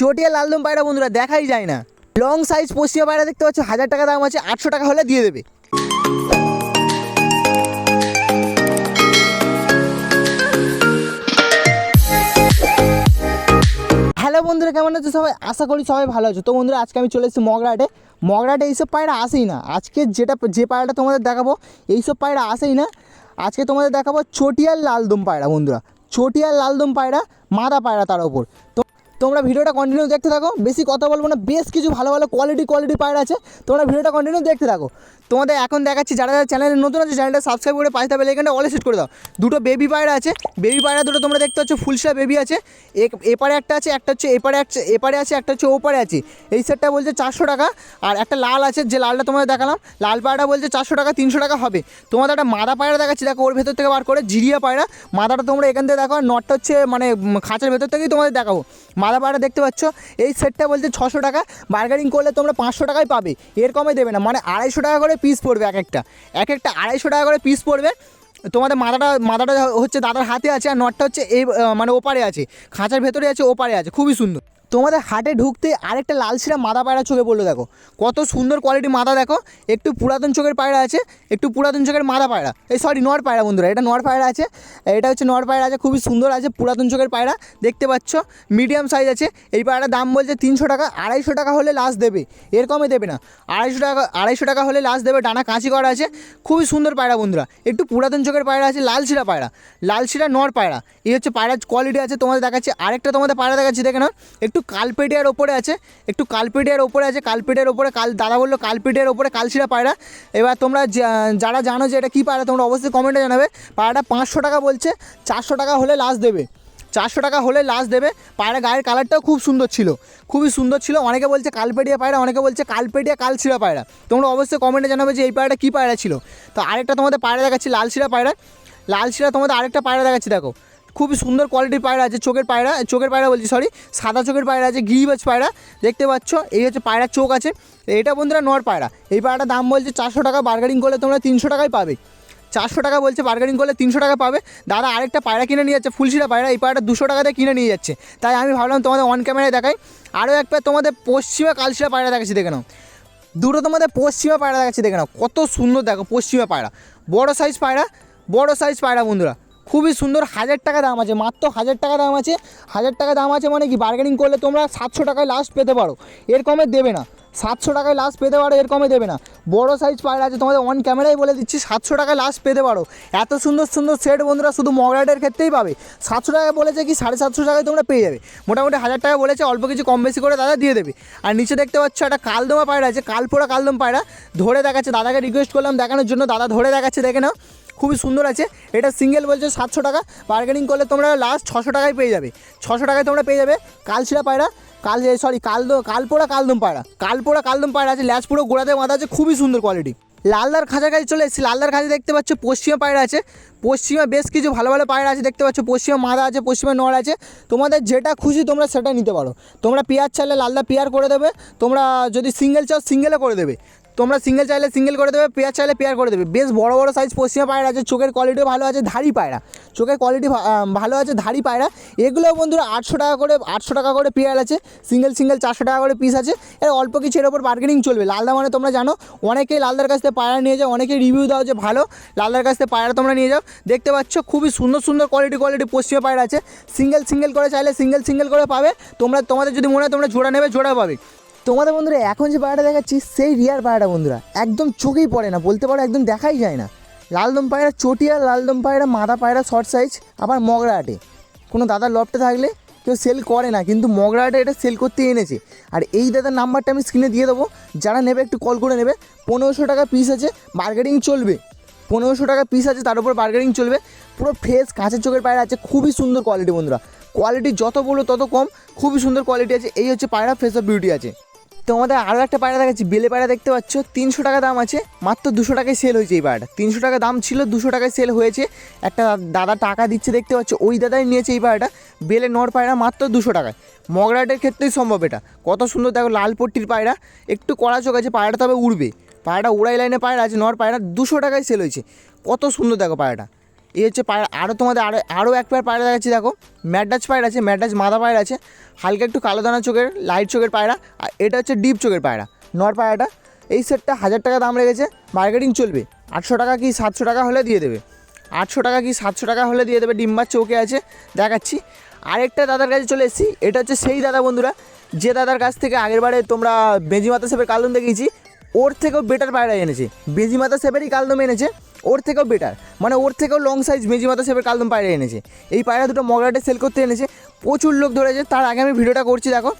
চটিয়া লালদম পায়রা বন্ধুরা, দেখাই যায় না। লং সাইজ পশ্চিমা পায়রা দেখতে পাচ্ছ, হাজার টাকা দাম আছে, আটশো টাকা হলে দিয়ে দেবে। হ্যালো বন্ধুরা, কেমন আছো সবাই? আশা করি সবাই ভালো আছো। তো বন্ধুরা, আজকে আমি চলে এসেছি মগরাটে। মগরাটে এইসব পায়রা আসেই না। আজকে যেটা, যে পায়রাটা তোমাদের দেখাবো, এইসব পায়রা আসেই না। আজকে তোমাদের দেখাবো চটিয়াল লালদম পায়রা বন্ধুরা। চটিয়াল লালদম পায়রা, মাদা পায়রা তার ওপর। তো তোমরা ভিডিওটা কন্টিনিউ দেখতে থাকো। বেশি কথা বলব না, বেশ কিছু ভালো ভালো কোয়ালিটি কোয়ালিটি পায়রা আছে। তোমরা ভিডিওটা কন্টিনিউ দেখতে থাকো। তোমাদের এখন দেখাচ্ছি যারা যারা চ্যানেলে নতুন আছে চ্যানেলটা সাবস্ক্রাইব করে পাশে থাকবে এখানটা অলে সেট করে দাও। দুটো বেবি পায়রা আছে। বেবি পায়রা দুটো তোমরা দেখতে পাচ্ছ ফুলসা বেবি আছে। এপারে একটা আছে, একটা হচ্ছে এপারে একটা এপারে আছে, একটা হচ্ছে ওপারে আছে। এই সেটটা বলছে চারশো টাকা। আর একটা লাল আছে, যে লালটা তোমাদের দেখালাম, লাল পায়রাটা বলছে চারশো টাকা, তিনশো টাকা হবে। তোমাদের একটা মাদা পায়রা দেখাচ্ছি, দেখো ওর ভেতর থেকে বার করে, জিরিয়া পায়রা। মাদাটা তোমরা এখান থেকে দেখো, আর নটটা হচ্ছে মানে খাঁচার ভেতর থেকেই তোমাদের দেখাবো। মাদা বারা দেখতে পাচ্ছ। এই সেটটা বলছে ছশো টাকা। বার্গেনিং করলে তোমরা পাঁচশো টাকায় পাবে। এর কমে দেবে না। মানে আড়াইশো টাকা করে পিস পড়বে এক একটা। এক একটা আড়াইশো টাকা করে পিস পড়বে। তোমাদের মাথাটা মাথাটা হচ্ছে দাদার হাতে আছে আর নটটা হচ্ছে এই মানে ওপারে আছে। খাঁচার ভেতরে আছে, ওপারে আছে। খুবই সুন্দর। তোমাদের হাটে ঢুকতে আরেকটা লাল শিরা মাদা পায়রা চোখে পড়ল, দেখো। কত সুন্দর কোয়ালিটি মাদা, দেখো। একটু পুরাতন চোখের পায়রা আছে, একটু পুরাতন চোখের মাদা পায়রা। এই সরি নর পায়রা বন্ধুরা, এটা নর পায়রা আছে। এটা হচ্ছে নর পায়রা আছে, খুবই সুন্দর আছে, পুরাতন চোখের পায়রা, দেখতে পাচ্ছ? মিডিয়াম সাইজ আছে। এই পায়রাটার দাম বলছে তিনশো টাকা, আড়াইশো টাকা হলে লাস্ট দেবে। এর কমে দেবে না। আড়াইশো টাকা আড়াইশো টাকা হলে লাস্ট দেবে, ডানা কাঁচি করা আছে। খুবই সুন্দর পায়রা বন্ধুরা। একটু পুরাতন চোখের পায়রা আছে, লাল শিরা পায়রা। লাল শিরা নর পায়রা। এই হচ্ছে পায়রার কোয়ালিটি আছে, তোমাদের দেখাচ্ছি। আরেকটা তোমাদের পায়রা দেখাচ্ছি, দেখে নাও। একটু কালপেটিয়ার ওপরে আছে, একটু কালপেটিয়ার ওপরে আছে কালপেটিয়ার ওপরে কাল, দাদা বলল কালপেটিয়ার ওপরে কালশিরা পায়রা। এবার তোমরা যারা জানো যে এটা কী পায়রা, তোমরা অবশ্যই কমেন্টে জানাবে। পায়রাটা পাঁচশো টাকা বলছে, চারশো টাকা হলে লাস্ট দেবে। চারশো টাকা হলে লাস্ট দেবে। পায়রা গায়ের কালারটাও খুব সুন্দর ছিল। খুবই সুন্দর ছিল। অনেকে বলছে কালপেটিয়া পায়রা, অনেকে বলছে কালপেটিয়া কালশিরা পায়রা। তোমরা অবশ্যই কমেন্টে জানাবে যে এই পায়রাটা কী পায়রা ছিল। তো আরেকটা তোমাদের পায়রা দেখাচ্ছি, লালশিরা পায়রা। লালশিরা তোমাদের আরেকটা পায়রা দেখাচ্ছি, দেখো। খুবই সুন্দর কোয়ালিটির পায়রা আছে, চোখের পায়রা চোখের পায়রা বলছি সরি সাদা চোখের পায়রা আছে, গিরিবাজ পায়রা, দেখতে পাচ্ছ, এই হচ্ছে পায়রার চোখ আছে এটা বন্ধুরা নর পায়রা, এই পায়রাটার দাম বলছে চারশো টাকা বার্গারিং করলে তোমরা তিনশো টাকায় পাবে, চারশো টাকা বলছে বার্গারিং করলে তিনশো টাকা পাবে, দাদা আরেকটা পায়রা কিনে নিয়ে যাচ্ছে, ফুলশিরা পায়রা, এই পায়রাটা দুশো টাকাতে কিনে নিয়ে যাচ্ছে, তাই আমি ভাবলাম তোমাদের অন ক্যামেরায় দেখাই, আরও একটা তোমাদের পশ্চিমা কালশিরা পায়রা দেখাচ্ছি, দেখে নাও, দুটো তোমাদের পশ্চিমা পায়রা দেখাচ্ছি, দেখে নাও, কত সুন্দর দেখো, পশ্চিমা পায়রা, বড় সাইজ পায়রা, বড় সাইজ পায়রা বন্ধুরা খুবই সুন্দর হাজার টাকা দাম আছে, মাত্র হাজার টাকা দাম আছে। হাজার টাকা দাম আছে মানে কি বার্গেনিং করলে তোমরা সাতশো টাকায় লাস্ট পেতে পারো। এর কমে দেবে না। সাতশো টাকায় লাস্ট পেতে পারো, এর কমে দেবে না। বড় সাইজ পায়রা আছে, তোমাদের অন ক্যামেরাই বলে দিচ্ছি, সাতশো টাকায় লাস্ট পেতে পারো। এত সুন্দর সুন্দর সেট বন্ধুরা শুধু মগরাটের ক্ষেত্রেই পাবে। সাতশো টাকা বলেছে কি, সাড়ে সাতশো টাকায় তোমরা পেয়ে যাবে। মোটামুটি হাজার টাকা বলেছে, অল্প কিছু কম বেশি করে দাদা দিয়ে দেবে। আর নিচে দেখতে পাচ্ছ একটা কালদমা পায়রা আছে, কালপোড়া কালদম পায়রা। ধরে দেখাচ্ছে, দাদাকে রিকোয়েস্ট করলাম দেখানোর জন্য, দাদা ধরে দেখাচ্ছে, দেখে নাও। খুবই সুন্দর আছে। এটা সিঙ্গেল বলছে সাতশো টাকা। বার্গেনিং করলে তোমরা লাস্ট ছশো টাকায় পেয়ে যাবে। ছশো টাকায় তোমরা পেয়ে যাবে কালশিরা পায়রা, কাল সরি কালদো, কালপোড়া, কালদম পায়রা। কালপোড়া, কালদম পায়রা আছে ল্যাচ পুরো গোড়াতে মাথা আছে, খুবই সুন্দর কোয়ালিটি লালদার খাঁচার কাছে চলে এসেছি। লালদার খাঁচা দেখতে পাচ্ছ, পশ্চিমা পায়রা আছে। পশ্চিমা বেশ কিছু ভালো ভালো পায়রা আছে, দেখতে পাচ্ছ, পশ্চিমা মাদা আছে, পশ্চিমা নড় আছে। তোমাদের যেটা খুশি তোমরা সেটা নিতে পারো। তোমরা পেয়ার চাইলে লালদা পেয়ার করে দেবে। তোমরা যদি সিঙ্গেল চাও সিঙ্গেলে করে দেবে। তোমরা সিঙ্গেল চাইলে সিঙ্গেল করে দেবে পেয়ার চাইলে পেয়ার করে দেবে। বেশ বড় বড় সাইজ পশ্চিমা পায়রা আছে, চোখের কোয়ালিটিও ভালো আছে ধাড়ি পায়রা। চোখের কোয়ালিটি ভালো আছে ধাড়ি পায়রা। এগুলো বন্ধুরা আটশো টাকা করে, আটশো টাকা করে পেয়ার আছে। সিঙ্গেল সিঙ্গেল চারশো টাকা করে পিস আছে। এর অল্প কিছু এর ওপর বার্গেনিং চলবে। লালদা মানে তোমরা জানো, অনেকেই লালদার কাছ থেকে পায়রা নিয়ে যাও, অনেকেই রিভিউ দাও যে ভালো, লালদার কাছ থেকে পায়রা তোমরা নিয়ে যাও। দেখতে পাচ্ছ, খুবই সুন্দর সুন্দর কোয়ালিটি কোয়ালিটি পশ্চিমা পায়রা আছে। সিঙ্গেল সিঙ্গেল করে চাইলে সিঙ্গেল সিঙ্গেল করে পাবে। তোমরা, তোমাদের যদি মনে হয় তোমরা জোড়া নেবে, জোড়া পাবে। তোমাদের বন্ধুরা, এখন যে পায়রাটা দেখাচ্ছি, সেই রিয়ার পায়রাটা বন্ধুরা। একদম চোখেই পড়ে না, বলতে পারো একদম দেখাই যায় না। লালদম পায়রা চটিয়া, লালদম পায়রা মাদা পায়রা শর্ট সাইজ আবার মগরা আটে। কোনো দাদার লফটে থাকলে কেউ সেল করে না, কিন্তু মগরা আটে এটা সেল করতে এনেছে। আর এই দাদার নাম্বারটা আমি স্ক্রিনে দিয়ে দেবো। যারা নেবে, একটু কল করে নেবে। পনেরোশো টাকা পিস আছে মার্কেটিং চলবে। পনেরোশো টাকা পিস আছে, তার উপর বার্গেনিং চলবে। পুরো ফ্রেশ কাঁচের চোখের পায়রা আছে, খুবই সুন্দর কোয়ালিটি বন্ধুরা। কোয়ালিটি যত বলো তত কম, খুবই সুন্দর কোয়ালিটি আছে। এই হচ্ছে পায়রা ফেস অফ বিউটি আছে। তোমাদের আরও একটা পায়রা দেখাচ্ছি। বেলে পায়রা দেখতে পাচ্ছ, তিনশো টাকা দাম আছে, মাত্র দুশো টাকায় সেল হয়েছে এই পায়রাটা। তিনশো টাকা দাম ছিল, দুশো টাকায় সেল হয়েছে। একটা দাদা টাকা দিচ্ছে দেখতে পাচ্ছ, ওই দাদাই নিয়েছে এই পায়রাটা। বেলে নর পায়রা, মাত্র দুশো টাকায়। মগরাটের ক্ষেত্রেই সম্ভব এটা। কত সুন্দর দেখো, লাল পট্টির পায়রা। একটু কড়া চোখ আছে, পায়রাটা তবে উড়বে। পায়রাটা উড়াই লাইনে পায়রা আছে, নর পায়রা দুশো টাকায় সেল হয়েছে। কত সুন্দর দেখো পায়রাটা। এই হচ্ছে পায়রা। আরও তোমাদের আরও আরও এক পেয়ার পায়রা দেখাচ্ছি, দেখো। ম্যাডাজ পায়রা আছে, ম্যাডাজ মাদা পায়রা আছে। হালকা একটু কালো দানা চোখের লাইট চোখের পায়রা। আর এটা হচ্ছে ডিপ চোখের পায়রা, নর পায়রাটা। এই সেটটা হাজার টাকা দাম রেখেছে মার্কেটিং চলবে। আটশো টাকা কি সাতশো টাকা হলে দিয়ে দেবে? আটশো টাকা কি সাতশো টাকা হলে দিয়ে দেবে? ডিম্বার চোখে আছে, দেখাচ্ছি। আরেকটা দাদার কাছে চলে এসেছি, এটা হচ্ছে সেই দাদা বন্ধুরা। যে দাদার কাছ থেকে আগেরবারে তোমরা বেজিমাতা সেপের কালুন দেখিয়েছি ওর থেকেও বেটার পায়রা এনেছে। বেজি বেজিমাতা সেপেরই কালদম এনেছে, ওর থেকেও বেটার মানে ওর থেকেও লং সাইজ মেজিমাতা সেপের কালদম পায়রা এনেছে। এই পায়রা দুটো মগরাটে সেল করতে এনেছে। প্রচুর লোক ধরেছে, তার আগে আমি ভিডিওটা করছি, দেখো।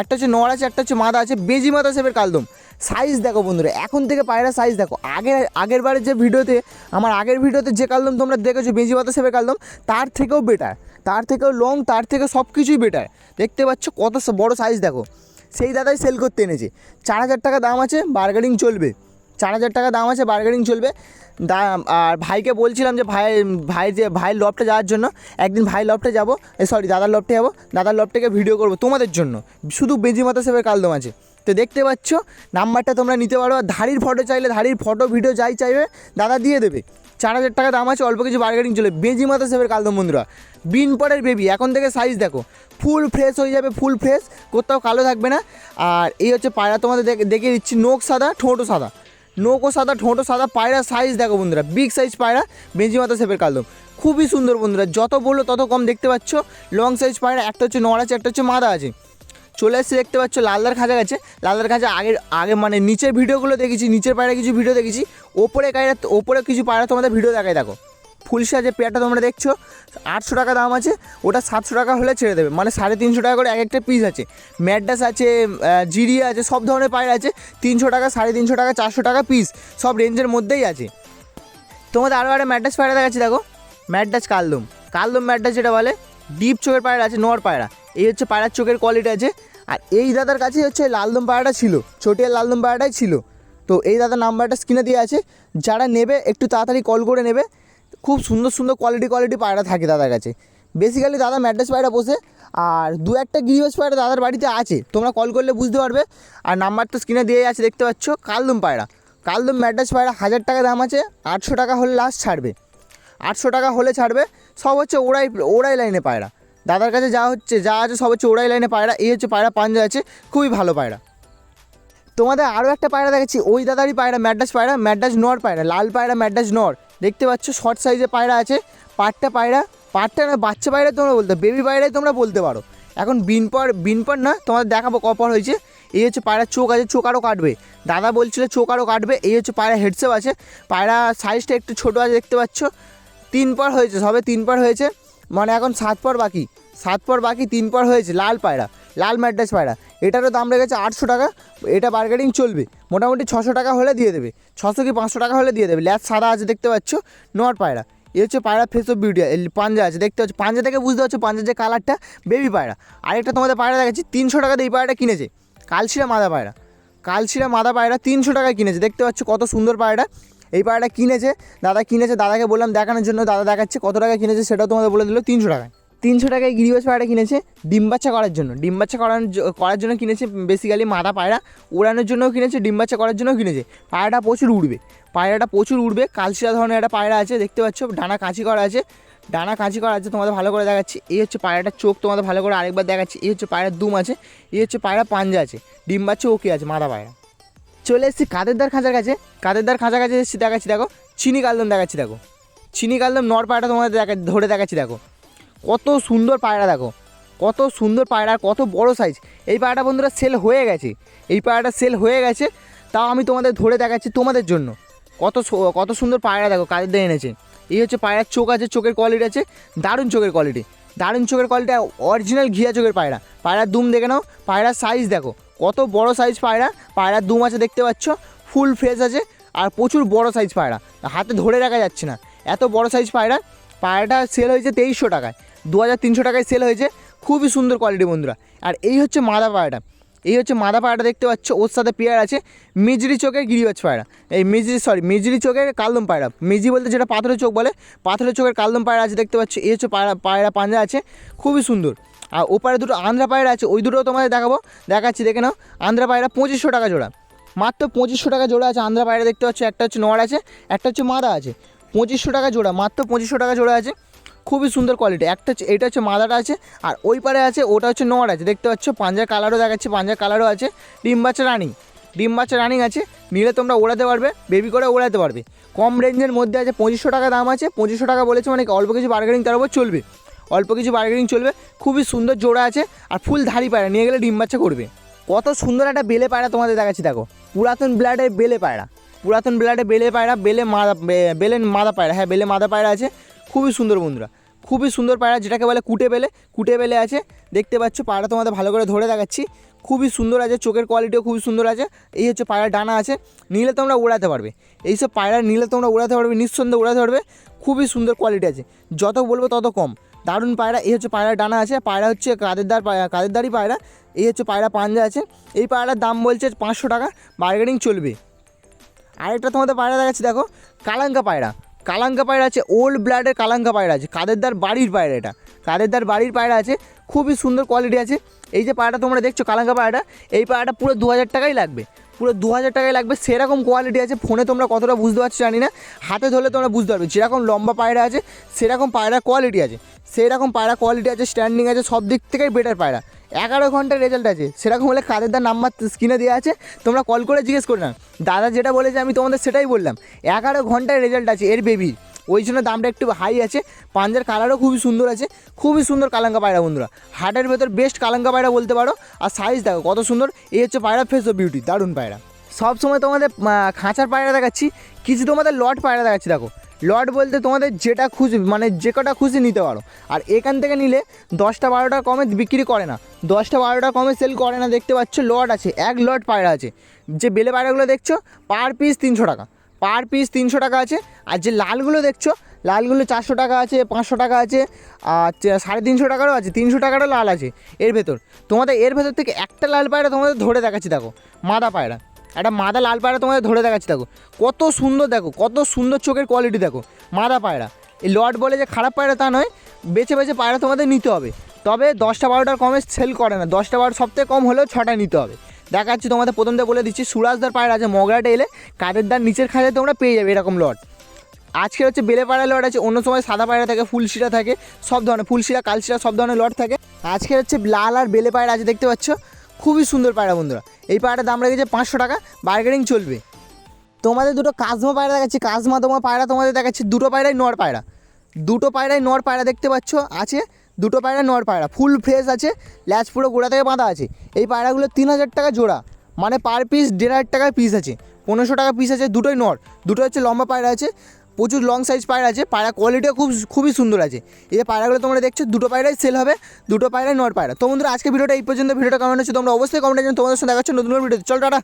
একটা হচ্ছে নড় আছে, একটা হচ্ছে মাদা আছে বেজি বেজিমাতা সেপের কালদম। সাইজ দেখো বন্ধুরা, এখন থেকে পায়রা সাইজ দেখো। আগে, আগের বারে যে ভিডিওতে, আমার আগের ভিডিওতে যে কালদম তোমরা দেখেছ বেজিমাতা সেপের কালদম, তার থেকেও বেটার তার থেকেও লং তার থেকে সব কিছুই বেটার দেখতে পাচ্ছ কত বড় সাইজ দেখো। সেই দাদাই সেল করতে এনেছে। চার হাজার টাকা দাম আছে বার্গেনিং চলবে। চার হাজার টাকা দাম আছে বার্গেনিং চলবে। দা আর ভাইকে বলছিলাম যে, ভাই ভাই যে, ভাইয়ের লফটে যাওয়ার জন্য, একদিন ভাই লফটে যাব। সরি দাদার লফটে যাব। দাদার লফ থেকে ভিডিও করব তোমাদের জন্য। শুধু বেজি বেজিমাতা সেবের কালদম আছে। তো দেখতে পাচ্ছ নাম্বারটা তোমরা নিতে পারো। আর ধাড়ির ফটো চাইলে, ধাড়ির ফটো ভিডিও যাই চাইবে, দাদা দিয়ে দেবে। চার হাজার টাকা দাম আছে, অল্প কিছু বার্গেনিং চলে। বেজিমাতা সেবের কালদম বন্ধুরা। বিন পরের বেবি এখন থেকে সাইজ দেখো। ফুল ফ্রেশ হয়ে যাবে ফুল ফ্রেশ কোথাও কালো থাকবে না। আর এই হচ্ছে পায়রা, তোমাদের দেখ- দেখিয়ে দিচ্ছি নোক সাদা ঠোঁটো সাদা। নোকও সাদা ঠোঁটো সাদা, পায়রা সাইজ দেখো বন্ধুরা বিগ সাইজ পায়রা বেঞ্জিমাতা শেপের কালদম। খুবই সুন্দর বন্ধুরা, যত বলল তত কম দেখতে পাচ্ছ। লং সাইজ পায়রা, একটা হচ্ছে নড় আছে একটা হচ্ছে মাদা আছে। চলে এসে দেখতে পাচ্ছ, লালদার খাঁচা গেছে। লালদার খাঁচা আগের, আগে মানে নিচের ভিডিওগুলো দেখেছি, নিচের পায়রা কিছু ভিডিও দেখেছি। ওপরে কায়রা ওপরে কিছু পায়রা তোমাদের ভিডিও দেখায় দেখো। ফুল সাজে পেয়ারটা তোমরা দেখছ, আটশো টাকা দাম আছে, ওটা সাতশো টাকা হলে ছেড়ে দেবে মানে সাড়ে তিনশো টাকা করে এক একটা পিস আছে। ম্যাডাস আছে জিরিয়া আছে, সব ধরনের পায়রা আছে, তিনশো টাকা, সাড়ে তিনশো টাকা, চারশো টাকা পিস সব রেঞ্জের মধ্যেই আছে। তোমাদের আরও একটা ম্যাডাস পায়রা দেখাচ্ছি, দেখো। ম্যাডাস কালদম। কালদম ম্যাডাস যেটা বলে, ডিপ চোখের পায়রা আছে, নর পায়রা। এই হচ্ছে পায়রার চোখের কোয়ালিটি আছে। আর এই দাদার কাছে হচ্ছে লালদম পায়রাটা ছিল, ছোটিয়ার লালদম পায়রাটাই ছিল। তো এই দাদার নাম্বারটা স্ক্রিনে দিয়ে আছে। যারা নেবে, একটু তাড়াতাড়ি কল করে নেবে। খুব সুন্দর সুন্দর কোয়ালিটি কোয়ালিটি পায়রা থাকে দাদার কাছে। বেসিক্যালি দাদা ম্যাড্রাস পায়রা বসে, আর দু একটা গিরিবাস পায়রা দাদার বাড়িতে আছে। তোমরা কল করলে বুঝতে পারবে। আর নাম্বার তো স্ক্রিনে দিয়ে আছে, দেখতে পাচ্ছ, কালদম পায়রা কালদম ম্যাড্রাস পায়রা হাজার টাকা দাম আছে, আটশো টাকা হলে লাস্ট ছাড়বে। আটশো টাকা হলে ছাড়বে, সব হচ্ছে ওড়াই ওড়াই লাইনে পায়রা দাদার কাছে যা হচ্ছে, যা আছে সব হচ্ছে ওড়াই লাইনে পায়রা, এই হচ্ছে পায়রা, পাঞ্জা আছে, খুবই ভালো পায়রা। তোমাদের আরও একটা পায়রা দেখাচ্ছি ওই দাদারই পায়রা ম্যাডাস পায়রা ম্যাডাস নর পায়রা, লাল পায়রা ম্যাডাস নর। দেখতে পাচ্ছ, শর্ট সাইজে পায়রা আছে, পাটটা পায়রা, পাটটা না, বাচ্চা পায়রা তোমরা বলতে, বেবি পায়রাই তোমরা বলতে পারো। এখন বিনপর বিনপর না, তোমাদের দেখাবো কপর হয়েছে, এই হচ্ছে পায়রার চোখ আছে, চোখ আরও কাটবে। দাদা বলছিল চোখ আরও কাটবে, এই হচ্ছে পায়রা হেডসেপ আছে, পায়রা সাইজটা একটু ছোটো আছে, দেখতে পাচ্ছ, তিন পার হয়েছে, সবে তিন পার হয়েছে। মানে এখন সাত পর বাকি। সাত পর বাকি, তিন পর হয়েছে, লাল পায়রা, লাল ম্যাড্রাস পায়রা। এটারও দাম রেখেছে আটশো টাকা, এটা বার্গেনিং চলবে। মোটামুটি ছশো টাকা হলে দিয়ে দেবে, ছশো কি পাঁচশো টাকা হলে দিয়ে দেবে। ল্যাস সাদা আছে, দেখতে পাচ্ছ নট পায়রা। এ হচ্ছে পায়রা ফেস অফ বিউটি পাঞ্জা আছে, দেখতে পাচ্ছ, পাঞ্জা থেকে বুঝতে পারছ, পাঞ্জার যে কালারটা বেবি পায়রা। আরেকটা তোমাদের পায়রা দেখাচ্ছি, তিনশো টাকাতে এই পায়রাটা কিনেছে, কালশিরা মাদা পায়রা। কালশিরা মাদা পায়রা তিনশো টাকায় কিনেছে, দেখতে পাচ্ছ কত সুন্দর পায়রাটা এই পায়রাটা কিনেছে, দাদা কিনেছে, দাদাকে বললাম দেখানোর জন্য, দাদা দেখাচ্ছে, কত টাকা কিনেছে সেটাও তোমাদের বলে দিল, তিনশো টাকায়। তিনশো টাকায় গিরিবাস পায়রা কিনেছে, ডিম বাচ্চা করার জন্য। ডিম বাচ্চা করানোর করার জন্য কিনেছে বেসিক্যালি মাদা পায়রা উড়ানোর জন্যও কিনেছে, ডিম বাচ্চা করার জন্যও কিনেছে। পায়রাটা প্রচুর উড়বে, পায়রাটা প্রচুর উড়বে, কালশিরা ধরনের একটা পায়রা আছে, দেখতে পাচ্ছ, ডানা কাঁচি করা আছে, ডানা কাঁচি করা আছে, তোমাদের ভালো করে দেখাচ্ছি, এই হচ্ছে পায়রাটার চোখ তোমাদের ভালো করে আরেকবার দেখাচ্ছি, এই হচ্ছে পায়রার দুম আছে, এই হচ্ছে পায়রা পাঞ্জা আছে, ডিম বাচ্চা ওকে আছে, মাদা পায়রা। চলে এসেছি কাদেরদার খাঁচার কাছে। কাদেরদার খাঁচার কাছে এসেছি, দেখাচ্ছি, দেখো। চিনি কালদম দেখাচ্ছি, দেখো। চিনি কালদম নর পায়রাটা তোমাদের দেখা, ধরে দেখাচ্ছি, দেখো। কত সুন্দর পায়রা, দেখো। কত সুন্দর পায়রা কত বড় সাইজ এই পায়রাটা বন্ধুরা সেল হয়ে গেছে। এই পায়রাটা সেল হয়ে গেছে, তাও আমি তোমাদের ধরে দেখাচ্ছি তোমাদের জন্য। কত কত সুন্দর পায়রা, দেখো কাদের দিয়ে এনেছে। এই হচ্ছে পায়রার চোখ আছে, চোখের কোয়ালিটি আছে, দারুণ চোখের কোয়ালিটি দারুণ চোখের কোয়ালিটি অরিজিনাল ঘিয়া চোখের পায়রা। পায়রার দুম দেখে নাও, পায়রার সাইজ দেখো। কত বড় সাইজ পায়রা? পায়রা দুম আছে দেখতে পাচ্ছ ফুল ফ্রেশ আছে আর প্রচুর বড় সাইজ পায়রা। হাতে ধরে রাখা যাচ্ছে না। এত বড় সাইজ পায়রা, পায়রাটা সেল হয়েছে তেইশশো টাকায়। দু হাজার তিনশো টাকায় সেল হয়েছে। খুবই সুন্দর কোয়ালিটি বন্ধুরা। আর এই হচ্ছে মাদা পায়রাটা। এই হচ্ছে মাদা পায়রাটা দেখতে পাচ্ছ, ওর সাথে পেয়ার আছে মিজরি চোখের গিরিবাজ পায়রা। এই মিজরি সরি মিজরি চোখের কালদম পায়রা। মিজি বলতে যেটা পাথরের চোখ বলে, পাথরের চোখের কালদম পায়রা আছে দেখতে পাচ্ছ। এই হচ্ছে পায়রা পায়রা পাঞ্জা আছে। খুবই সুন্দর। আর ওপারে দুটো আন্ধ্রা পায়রা আছে, ওই দুটোও তোমাদের দেখাবো। দেখাচ্ছি, দেখে নাও। আন্ধ্রা পায়রা পঁচিশশো টাকা জোড়া। মাত্র পঁচিশশো টাকা জোড়া আছে আন্ধ্রা পায়রা, দেখতে পাচ্ছ, একটা হচ্ছে নড় আছে, একটা হচ্ছে মাদা আছে। পঁচিশশো টাকা জোড়া, মাত্র পঁচিশশো টাকা জোড়া আছে। খুবই সুন্দর কোয়ালিটি একটা হচ্ছে, এটা হচ্ছে মাদাটা আছে, আর ওই পারে আছে, ওটা হচ্ছে নর আছে, দেখতে পাচ্ছ, পাঞ্জার কালারও দেখাচ্ছে, পাঞ্জার কালারও আছে, ডিম বাচ্চা রানিং। ডিম বাচ্চা রানিং আছে, নিলে তোমরা ওড়াতে পারবে বেবি করে ওড়াতে পারবে। কম রেঞ্জের মধ্যে আছে, পঁচিশশো টাকা দাম আছে, পঁচিশশো টাকা বলেছে মানে অল্প কিছু বার্গেনিং তার উপর চলবে। অল্প কিছু বার্গেনিং চলবে, খুবই সুন্দর জোড়া আছে আর ফুল ধাড়ি পায়রা, নিয়ে গেলে ডিম বাচ্চা করবে। কত সুন্দর একটা বেলে পায়রা তোমাদের দেখাচ্ছি, দেখো। পুরাতন ব্লাডের বেলে পায়রা, পুরাতন ব্লাডে বেলে পায়রা, বেলে মাদা বেলে মাদা পায়রা হ্যাঁ বেলে মাদা পায়রা আছে, খুবই সুন্দর বন্ধুরা, খুবই সুন্দর পায়রা, যেটাকে বলে কুটে বেলে কুটে বেলে আছে, দেখতে পাচ্ছ পায়রা তোমাদের ভালো করে ধরে দেখাচ্ছি, খুবই সুন্দর আছে, চোখের কোয়ালিটিও খুবই সুন্দর আছে, এই হচ্ছে পায়রা ডানা আছে, নিলে তোমরা উড়াতে পারবে, এইসব পায়রা নিলে তোমরা উড়াতে পারবে, নিঃসন্দেহে উড়াতে পারবে, খুবই সুন্দর কোয়ালিটি আছে, যত বলব তত কম দারুণ পায়রা, এই হচ্ছে পায়রা ডানা আছে, পায়রা হচ্ছে কাদের দ্বার পায়রা কাদের দ্বারই পায়রা, এই হচ্ছে পায়রা পাঞ্জা আছে, এই পায়রার দাম বলছে পাঁচশো টাকা বার্গেনিং চলবে। আরেকটা তোমাদের পায়রা দেখাচ্ছি, দেখো, কালাঙ্কা পায়রা। কালাঙ্কা পায়রা আছে ওল্ড ব্লাডের কালাঙ্কা পায়রা আছে, কাদেরদার বাড়ির পায়রা এটা। কাদেরদার বাড়ির পায়রা আছে, খুবই সুন্দর কোয়ালিটি আছে। এই যে পায়রাটা তোমরা দেখছ কালাঙ্কা পায়রাটা, এই পায়রাটা পুরো দু হাজার টাকাই লাগবে। পুরো দু হাজার টাকায় লাগবে, সেরকম কোয়ালিটি আছে ফোনে তোমরা কতটা বুঝতে পারছ জানি না, হাতে ধরলে তোমরা বুঝতে পারবে। যেরকম লম্বা পায়রা আছে, সেরকম পায়রা কোয়ালিটি আছে। সেরকম পায়রা কোয়ালিটি আছে স্ট্যান্ডিং আছে, সব দিক থেকেই বেটার পায়রা। এগারো ঘণ্টার রেজাল্ট আছে। সেরকম হলে কাদের দার নাম্বার স্ক্রিনে দেওয়া আছে, তোমরা কল করে জিজ্ঞেস করে না। দাদা যেটা বলেছে আমি তোমাদের সেটাই বললাম। এগারো ঘণ্টার রেজাল্ট আছে এর বেবির ওই জন্য দামটা একটু হাই আছে। পাঞ্জার কালারও খুবই সুন্দর আছে। খুবই সুন্দর কালাঙ্কা পায়রা বন্ধুরা। হাটের ভেতর বেস্ট কালাঙ্কা পায়রা বলতে পারো। আর সাইজ দেখো, কত সুন্দর। এই হচ্ছে পায়রা ফেস ও বিউটি দারুণ পায়রা। সব সময় তোমাদের খাঁচার পায়রা দেখাচ্ছি। কিছু তোমাদের লট পায়রা দেখাচ্ছি, দেখো। লট বলতে তোমাদের যেটা খুশি মানে যে কটা খুশি নিতে পারো। আর এখান থেকে নিলে দশটা বারোটা কমে বিক্রি করে না। দশটা বারোটা কমে সেল করে না, দেখতে পাচ্ছ লট আছে, এক লট পায়রা আছে। যে বেলে পায়রাগুলো দেখছ পার পিস তিনশো টাকা। পার পিস তিনশো টাকা আছে, আর যে লালগুলো দেখছ, লালগুলো চারশো টাকা আছে, পাঁচশো টাকা আছে, আর সাড়ে তিনশো টাকারও আছে, তিনশো টাকারও লাল আছে, এর ভেতর। তোমাদের এর ভেতর থেকে একটা লাল পায়রা তোমাদের ধরে দেখাচ্ছি, দেখো, মাদা পায়রা। একটা মাদা লাল পায়রা তোমাদের ধরে দেখাচ্ছি, দেখো। কত সুন্দর, দেখো, কত সুন্দর চোখের কোয়ালিটি দেখো, মাদা পায়রা। এই লট বলে যে খারাপ পায়রা তা নয়, বেছে বেছে পায়রা তোমাদের নিতে হবে। তবে দশটা বারোটার কমে সেল করে না, দশটা বারো সবথেকে কম হলেও ছটায় নিতে হবে। দেখাচ্ছি তোমাদের, প্রথম দিয়ে বলে দিচ্ছি, সুরাজদার পায়রা আছে, মগরাটে এলে কাঠের দার নিচের খাঁচায় তোমরা পেয়ে যাবে এরকম লট আজকে হচ্ছে বেলে পায়রা লট আছে, অন্য সময় সাদা পায়রা থাকে, ফুলশিরা থাকে, সব ধরনের, ফুলশিরা, কালশিরা, সব ধরনের লট থাকে। আজকে হচ্ছে লাল আর বেলে পায়রা আছে, দেখতে পাচ্ছ? খুবই সুন্দর পায়রা বন্ধুরা। এই পায়রাটার দাম রেখেছে পাঁচশো টাকা বার্গেনিং চলবে। তোমাদের দুটো কাজমা পায়রা দেখাচ্ছি, কাজমা তোমার পায়রা, তোমাদের দেখাচ্ছি দুটো পায়রাই নর পায়রা। দুটো পায়রাই নর পায়রা দেখতে পাচ্ছ, আছে, দুটো পায়রা নর পায়রা ফুল ফ্রেশ আছে ল্যাচ পুরো গোড়া থেকে বাঁধা আছে। এই পায়রাগুলো তিন হাজার টাকা জোড়া মানে পার পিস দেড় হাজার টাকায় পিস আছে, পনেরোশো টাকা পিস আছে, দুটোই নর দুটো হচ্ছে লম্বা পায়রা আছে। প্রচুর লং সাইজ পায়রা আছে, পায়রা কোয়ালিটিও খুব, খুবই সুন্দর আছে। এই যে পায়রাগুলো তোমরা দেখছ, দুটো পায়রাই সেল হবে, দুটো পায়রাই নর পায়রা। তো বন্ধুরা আজকে ভিডিওটা এই পর্যন্ত, ভিডিওটা কমেন্ট হচ্ছে তোমরা অবশ্যই কমেন্ট তোমাদের সঙ্গে দেখাচ্ছ নতুন ভিডিও চল, টাটা।